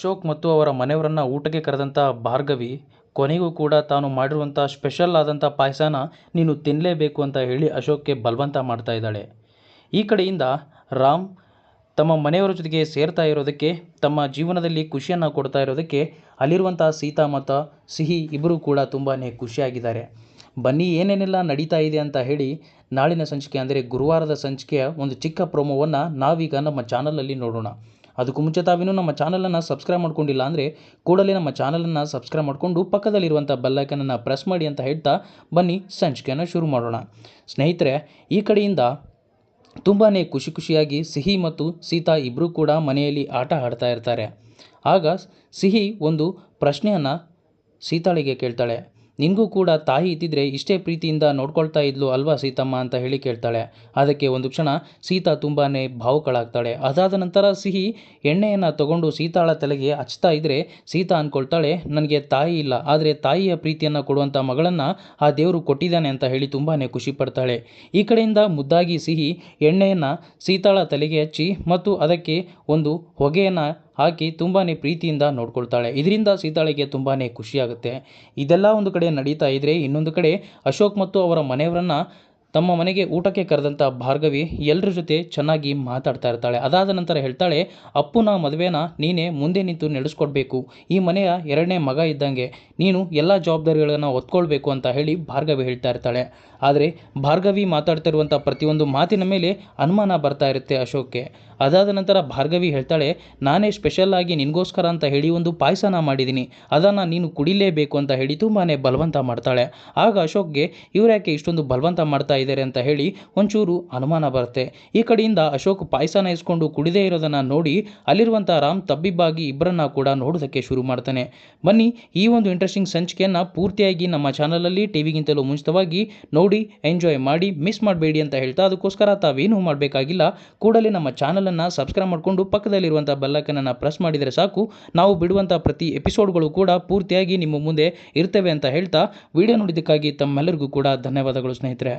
ಅಶೋಕ್ ಮತ್ತು ಅವರ ಮನೆಯವರನ್ನು ಊಟಕ್ಕೆ ಕರೆದಂಥ ಭಾರ್ಗವಿ, ಕೊನೆಗೂ ಕೂಡ ತಾನು ಮಾಡಿರುವಂಥ ಸ್ಪೆಷಲ್ ಆದಂಥ ಪಾಯಸನ ನೀನು ತಿನ್ನಲೇಬೇಕು ಅಂತ ಹೇಳಿ ಅಶೋಕ್ಗೆ ಬಲವಂತ ಮಾಡ್ತಾ ಇದ್ದಾಳೆ. ಈ ಕಡೆಯಿಂದ ರಾಮ್ ತಮ್ಮ ಮನೆಯವರ ಜೊತೆಗೆ ಸೇರ್ತಾ ಇರೋದಕ್ಕೆ, ತಮ್ಮ ಜೀವನದಲ್ಲಿ ಖುಷಿಯನ್ನು ಕೊಡ್ತಾ ಇರೋದಕ್ಕೆ ಅಲ್ಲಿರುವಂಥ ಸೀತಾ ಮತ್ತು ಸಿಹಿ ಇಬ್ಬರೂ ಕೂಡ ತುಂಬಾ ಖುಷಿಯಾಗಿದ್ದಾರೆ. ಬನ್ನಿ, ಏನೇನೆಲ್ಲ ನಡೀತಾ ಇದೆ ಅಂತ ಹೇಳಿ ನಾಳಿನ ಸಂಚಿಕೆ ಅಂದರೆ ಗುರುವಾರದ ಸಂಚಿಕೆಯ ಒಂದು ಚಿಕ್ಕ ಪ್ರೋಮೋವನ್ನು ನಾವೀಗ ನಮ್ಮ ಚಾನಲಲ್ಲಿ ನೋಡೋಣ. ಅದಕ್ಕೂ ಮುಂಚೆ ತಾವಿನ್ನೂ ನಮ್ಮ ಚಾನಲನ್ನು ಸಬ್ಸ್ಕ್ರೈಬ್ ಮಾಡ್ಕೊಂಡಿಲ್ಲ ಅಂದರೆ ಕೂಡಲೇ ನಮ್ಮ ಚಾನಲನ್ನು ಸಬ್ಸ್ಕ್ರೈಬ್ ಮಾಡಿಕೊಂಡು ಪಕ್ಕದಲ್ಲಿರುವಂಥ ಬೆಲ್ಲೈಕನನ್ನು ಪ್ರೆಸ್ ಮಾಡಿ ಅಂತ ಹೇಳ್ತಾ ಬನ್ನಿ ಸಂಚಿಕೆಯನ್ನು ಶುರು ಮಾಡೋಣ. ಸ್ನೇಹಿತರೆ, ಈ ಕಡೆಯಿಂದ ತುಂಬಾ ಖುಷಿ ಖುಷಿಯಾಗಿ ಸಿಹಿ ಮತ್ತು ಸೀತಾ ಇಬ್ಬರೂ ಕೂಡ ಮನೆಯಲ್ಲಿ ಆಟ ಆಡ್ತಾ ಇರ್ತಾರೆ. ಆಗ ಸಿಹಿ ಒಂದು ಪ್ರಶ್ನೆಯನ್ನು ಸೀತಾಳಿಗೆ ಕೇಳ್ತಾಳೆ. ನಿನಗೂ ಕೂಡ ತಾಯಿ ಇದ್ದಿದ್ರೆ ಇಷ್ಟೇ ಪ್ರೀತಿಯಿಂದ ನೋಡ್ಕೊಳ್ತಾ ಇದ್ಲು ಅಲ್ವಾ ಸೀತಮ್ಮ ಅಂತ ಹೇಳಿ ಕೇಳ್ತಾಳೆ. ಅದಕ್ಕೆ ಒಂದು ಕ್ಷಣ ಸೀತಾ ತುಂಬಾ ಭಾವುಕಳಾಗ್ತಾಳೆ. ಅದಾದ ನಂತರ ಸಿಹಿ ಎಣ್ಣೆಯನ್ನು ತಗೊಂಡು ಸೀತಾಳ ತಲೆಗೆ ಹಚ್ತಾ ಇದ್ರೆ ಸೀತಾ ಅಂದ್ಕೊಳ್ತಾಳೆ ನನಗೆ ತಾಯಿ ಇಲ್ಲ. ಆದರೆ ತಾಯಿಯ ಪ್ರೀತಿಯನ್ನು ಕೊಡುವಂಥ ಮಗಳನ್ನು ಆ ದೇವರು ಕೊಟ್ಟಿದ್ದಾನೆ ಅಂತ ಹೇಳಿ ತುಂಬಾ ಖುಷಿ ಪಡ್ತಾಳೆ. ಈ ಕಡೆಯಿಂದ ಮುದ್ದಾಗಿ ಸಿಹಿ ಎಣ್ಣೆಯನ್ನು ಸೀತಾಳ ತಲೆಗೆ ಹಚ್ಚಿ ಮತ್ತು ಅದಕ್ಕೆ ಒಂದು ಹೊಗೆಯನ್ನು ಹಾಕಿ ತುಂಬಾ ಪ್ರೀತಿಯಿಂದ ನೋಡ್ಕೊಳ್ತಾಳೆ. ಇದರಿಂದ ಸೀತಾಳಿಗೆ ತುಂಬಾ ಖುಷಿಯಾಗುತ್ತೆ. ಇದೆಲ್ಲ ಒಂದು ಕಡೆ ನಡೀತಾ ಇದ್ದರೆ ಇನ್ನೊಂದು ಕಡೆ ಅಶೋಕ್ ಮತ್ತು ಅವರ ಮನೆಯವರನ್ನು ತಮ್ಮ ಮನೆಗೆ ಊಟಕ್ಕೆ ಕರೆದಂಥ ಭಾರ್ಗವಿ ಎಲ್ಲರ ಜೊತೆ ಚೆನ್ನಾಗಿ ಮಾತಾಡ್ತಾ ಇರ್ತಾಳೆ. ಅದಾದ ನಂತರ ಹೇಳ್ತಾಳೆ, ಅಪ್ಪುನ ಮದುವೆನ ನೀನೇ ಮುಂದೆ ನಿಂತು ನಡೆಸ್ಕೊಡ್ಬೇಕು. ಈ ಮನೆಯ ಎರಡನೇ ಮಗ ಇದ್ದಂಗೆ ನೀನು ಎಲ್ಲ ಜವಾಬ್ದಾರಿಗಳನ್ನು ಒತ್ಕೊಳ್ಬೇಕು ಅಂತ ಹೇಳಿ ಭಾರ್ಗವಿ ಹೇಳ್ತಾ ಇರ್ತಾಳೆ. ಆದರೆ ಭಾರ್ಗವಿ ಮಾತಾಡ್ತಿರುವಂಥ ಪ್ರತಿಯೊಂದು ಮಾತಿನ ಮೇಲೆ ಅನುಮಾನ ಬರ್ತಾ ಇರುತ್ತೆ ಅಶೋಕ್ಗೆ. ಅದಾದ ನಂತರ ಭಾರ್ಗವಿ ಹೇಳ್ತಾಳೆ, ನಾನೇ ಸ್ಪೆಷಲ್ ಆಗಿ ನಿನಗೋಸ್ಕರ ಅಂತ ಹೇಳಿ ಒಂದು ಪಾಯಸನ ಮಾಡಿದ್ದೀನಿ. ಅದನ್ನು ನೀನು ಕುಡಿಲೇಬೇಕು ಅಂತ ಹೇಳಿ ತುಂಬಾ ಬಲವಂತ ಮಾಡ್ತಾಳೆ. ಆಗ ಅಶೋಕ್ಗೆ ಯಾಕೆ ಇಷ್ಟೊಂದು ಬಲವಂತ ಮಾಡ್ತಾ ಇದ್ದಾರೆ ಅಂತ ಹೇಳಿ ಒಂಚೂರು ಅನುಮಾನ ಬರುತ್ತೆ. ಈ ಕಡೆಯಿಂದ ಅಶೋಕ್ ಪಾಯಸನ ಇಸ್ಕೊಂಡು ಕುಡಿದೇ ಇರೋದನ್ನು ನೋಡಿ ಅಲ್ಲಿರುವಂಥ ರಾಮ್ ತಬ್ಬಿಬ್ಬಾಗಿ ಇಬ್ಬರನ್ನ ಕೂಡ ನೋಡೋದಕ್ಕೆ ಶುರು ಮಾಡ್ತಾನೆ. ಬನ್ನಿ, ಈ ಒಂದು ಇಂಟ್ರೆಸ್ಟಿಂಗ್ ಸಂಚಿಕೆಯನ್ನು ಪೂರ್ತಿಯಾಗಿ ನಮ್ಮ ಚಾನಲಲ್ಲಿ, ಟಿವಿಗಿಂತಲೂ ಮುಂಚಿತವಾಗಿ ನೋಡಿ ಎಂಜಾಯ್ ಮಾಡಿ ಮಿಸ್ ಮಾಡಬೇಡಿ ಅಂತ ಹೇಳ್ತಾ ಅದಕ್ಕೋಸ್ಕರ ತಾವೇನು ಮಾಡಬೇಕಾಗಿಲ್ಲ. ಕೂಡಲೇ ನಮ್ಮ ಚಾನಲನ್ನು ಸಬ್ಸ್ಕ್ರೈಬ್ ಮಾಡಿಕೊಂಡು ಪಕ್ಕದಲ್ಲಿರುವಂಥ ಬೆಲ್ಲೈಕನನ್ನು ಪ್ರೆಸ್ ಮಾಡಿದರೆ ಸಾಕು. ನಾವು ಬಿಡುವಂಥ ಪ್ರತಿ ಎಪಿಸೋಡ್ಗಳು ಕೂಡ ಪೂರ್ತಿಯಾಗಿ ನಿಮ್ಮ ಮುಂದೆ ಇರ್ತವೆ ಅಂತ ಹೇಳ್ತಾ ವಿಡಿಯೋ ನೋಡಿದ್ದಕ್ಕಾಗಿ ತಮ್ಮೆಲ್ಲರಿಗೂ ಕೂಡ ಧನ್ಯವಾದಗಳು ಸ್ನೇಹಿತರೆ.